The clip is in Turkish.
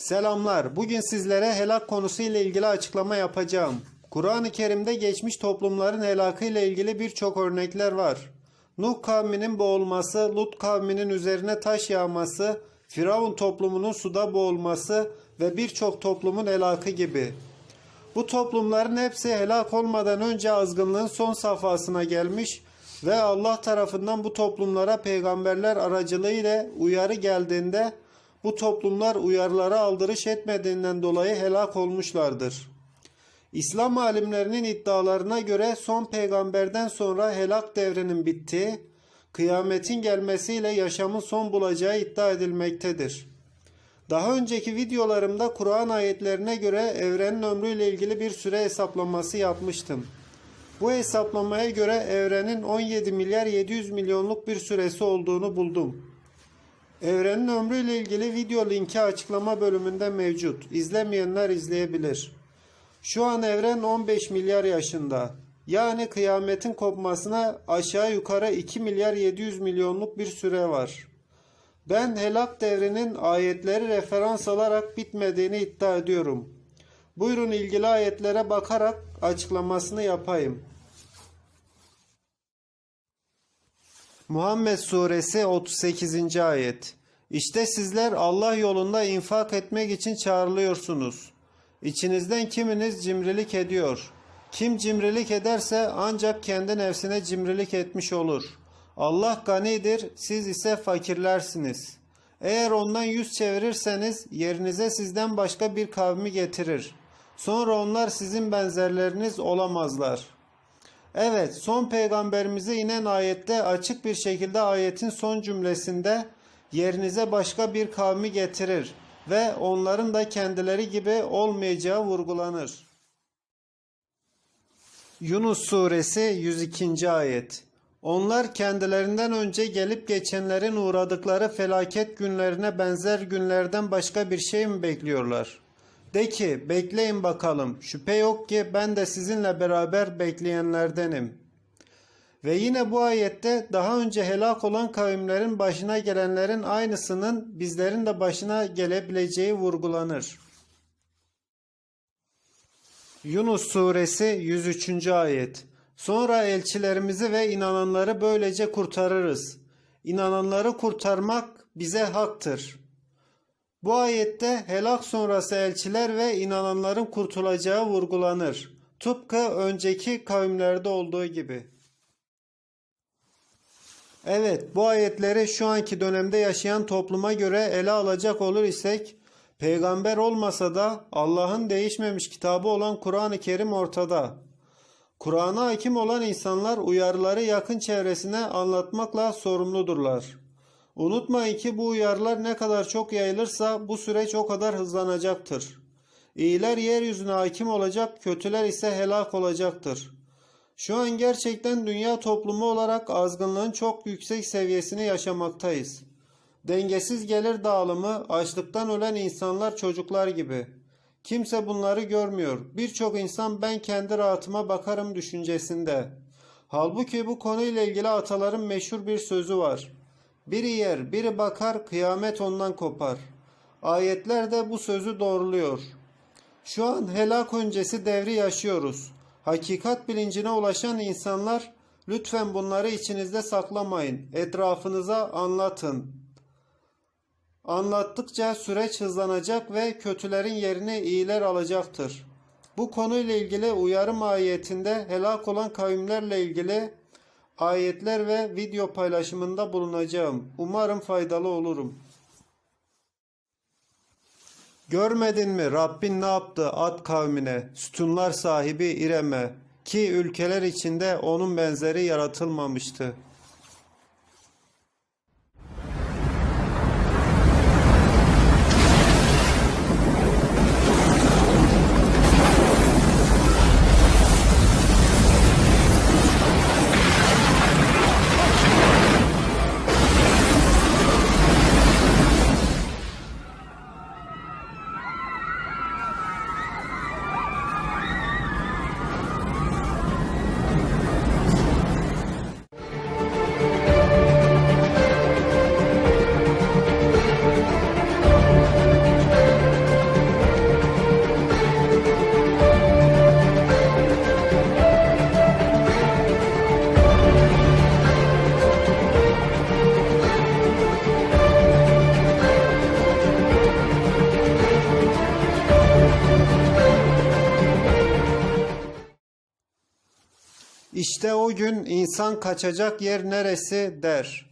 Selamlar. Bugün sizlere helak konusu ile ilgili açıklama yapacağım. Kur'an-ı Kerim'de geçmiş toplumların helakı ile ilgili birçok örnekler var. Nuh kavminin boğulması, Lut kavminin üzerine taş yağması, Firavun toplumunun suda boğulması ve birçok toplumun helakı gibi. Bu toplumların hepsi helak olmadan önce azgınlığın son safhasına gelmiş ve Allah tarafından bu toplumlara peygamberler aracılığıyla uyarı geldiğinde bu toplumlar uyarılara aldırış etmediğinden dolayı helak olmuşlardır. İslam alimlerinin iddialarına göre son peygamberden sonra helak devrinin bittiği, kıyametin gelmesiyle yaşamın son bulacağı iddia edilmektedir. Daha önceki videolarımda Kur'an ayetlerine göre evrenin ömrüyle ilgili bir süre hesaplaması yapmıştım. Bu hesaplamaya göre evrenin 17 milyar 700 milyonluk bir süresi olduğunu buldum. Evrenin ömrüyle ilgili video linki açıklama bölümünde mevcut. İzlemeyenler izleyebilir. Şu an evren 15 milyar yaşında. Yani kıyametin kopmasına aşağı yukarı 2 milyar 700 milyonluk bir süre var. Ben helak devrinin ayetleri referans alarak bitmediğini iddia ediyorum. Buyurun ilgili ayetlere bakarak açıklamasını yapayım. Muhammed Suresi 38. ayet. İşte sizler Allah yolunda infak etmek için çağrılıyorsunuz. İçinizden kiminiz cimrilik ediyor. Kim cimrilik ederse ancak kendi nefsine cimrilik etmiş olur. Allah ganidir, siz ise fakirlersiniz. Eğer ondan yüz çevirirseniz yerinize sizden başka bir kavmi getirir. Sonra onlar sizin benzerleriniz olamazlar.'' Evet, son peygamberimize inen ayette açık bir şekilde ayetin son cümlesinde yerinize başka bir kavmi getirir ve onların da kendileri gibi olmayacağı vurgulanır. Yunus suresi 102. ayet. Onlar kendilerinden önce gelip geçenlerin uğradıkları felaket günlerine benzer günlerden başka bir şey mi bekliyorlar? De ki bekleyin bakalım şüphe yok ki ben de sizinle beraber bekleyenlerdenim. Ve yine bu ayette daha önce helak olan kavimlerin başına gelenlerin aynısının bizlerin de başına gelebileceği vurgulanır. Yunus suresi 103. ayet. Sonra elçilerimizi ve inananları böylece kurtarırız. İnananları kurtarmak bize haktır. Bu ayette helak sonrası elçiler ve inananların kurtulacağı vurgulanır. Tıpkı önceki kavimlerde olduğu gibi. Evet, bu ayetleri şu anki dönemde yaşayan topluma göre ele alacak olur isek, peygamber olmasa da Allah'ın değişmemiş kitabı olan Kur'an-ı Kerim ortada. Kur'an'a hakim olan insanlar uyarıları yakın çevresine anlatmakla sorumludurlar. Unutmayın ki bu uyarılar ne kadar çok yayılırsa bu süreç o kadar hızlanacaktır. İyiler yeryüzüne hakim olacak, kötüler ise helak olacaktır. Şu an gerçekten dünya toplumu olarak azgınlığın çok yüksek seviyesini yaşamaktayız. Dengesiz gelir dağılımı, açlıktan ölen insanlar çocuklar gibi. Kimse bunları görmüyor. Birçok insan ben kendi rahatıma bakarım düşüncesinde. Halbuki bu konuyla ilgili ataların meşhur bir sözü var. Biri yer, biri bakar, kıyamet ondan kopar. Ayetler de bu sözü doğruluyor. Şu an helak öncesi devri yaşıyoruz. Hakikat bilincine ulaşan insanlar lütfen bunları içinizde saklamayın. Etrafınıza anlatın. Anlattıkça süreç hızlanacak ve kötülerin yerini iyiler alacaktır. Bu konuyla ilgili uyarım ayetinde helak olan kavimlerle ilgili ayetler ve video paylaşımında bulunacağım. Umarım faydalı olurum. Görmedin mi? Rabbin ne yaptı Ad kavmine, sütunlar sahibi İrem'e. Ki ülkeler içinde onun benzeri yaratılmamıştı. İşte o gün insan kaçacak yer neresi der.